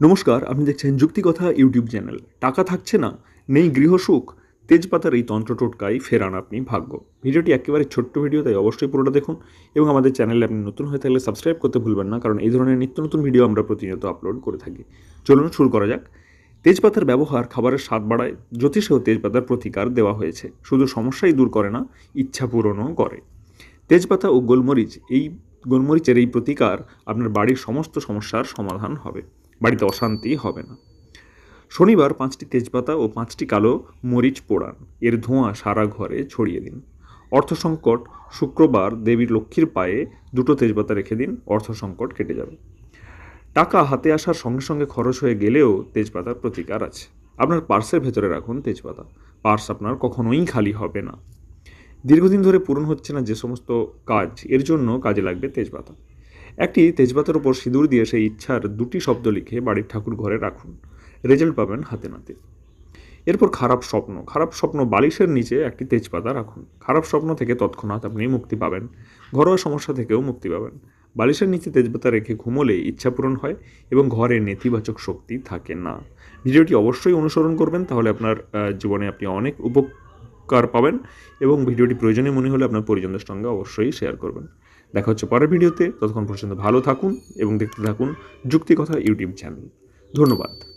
নমস্কার, আপনি দেখছেন যুক্তিকথা ইউটিউব চ্যানেল। টাকা থাকছে না, নেই গৃহসুখ তেজপাতার এই তন্ত্র টোটকাই ফেরান আপনি ভাগ্য। ভিডিওটি একেবারে ছোট্ট ভিডিও, তাই অবশ্যই পুরোটা দেখুন এবং আমাদের চ্যানেলে আপনি নতুন হয়ে থাকলে সাবস্ক্রাইব করতে ভুলবেন না, কারণ এই ধরনের নিত্য নতুন ভিডিও আমরা প্রতিনিয়ত আপলোড করে থাকি। চলুন শুরু করা যাক। তেজপাতার ব্যবহার খাবারের স্বাদ বাড়ায়, জ্যোতিষেও তেজপাতার প্রতিকার দেওয়া হয়েছে। শুধু সমস্যাই দূর করে না, ইচ্ছা পূরণও করে। তেজপাতা ও গোলমরিচ, এই গোলমরিচের এই প্রতিকার আপনার বাড়ির সমস্ত সমস্যার সমাধান হবে। বাড়িতে অশান্তি হবে না। শনিবার পাঁচটি তেজপাতা ও পাঁচটি কালো মরিচ পোড়ান। এর ধোঁয়া সারা ঘরে ছড়িয়ে দিন। অর্থ সংকট শুক্রবার দেবীর লক্ষ্মীর পায়ে দুটো তেজপাতা রেখে দিন, অর্থ সংকট কেটে যাবে। টাকা হাতে আসার সঙ্গে সঙ্গে খরচ হয়ে গেলেও তেজপাতার প্রতিকার আছে। আপনার পার্সের ভেতরে রাখুন তেজপাতা। পার্স আপনার কখনোই খালি হবে না। দীর্ঘদিন ধরে পূরণ হচ্ছে না যে সমস্ত কাজ, এর জন্য কাজে লাগবে তেজপাতা। একটি তেজপাতার উপর সিঁদুর দিয়ে সেই ইচ্ছার দুটি শব্দ লিখে বাড়ির ঠাকুর ঘরে রাখুন। রেজাল্ট পাবেন হাতে নাতে। এরপর খারাপ স্বপ্ন। খারাপ স্বপ্ন বালিশের নিচে একটি তেজপাতা রাখুন। খারাপ স্বপ্ন থেকে তৎক্ষণাৎ আপনি মুক্তি পাবেন। ঘরোয়া সমস্যা থেকেও মুক্তি পাবেন। বালিশের নিচে তেজপাতা রেখে ঘুমোলে ইচ্ছা পূরণ হয় এবং ঘরে নেতিবাচক শক্তি থাকে না। ভিডিওটি অবশ্যই অনুসরণ করবেন, তাহলে আপনার জীবনে আপনি অনেক উপকার পাবেন এবং ভিডিওটি প্রয়োজনীয় মনে হলে আপনার পরিজনদের সঙ্গে অবশ্যই শেয়ার করবেন। দেখা হচ্ছে পরের ভিডিওতে। ততক্ষণ পর্যন্ত ভালো থাকুন এবং দেখতে থাকুন যুক্তি কথা ইউটিউব চ্যানেল। ধন্যবাদ।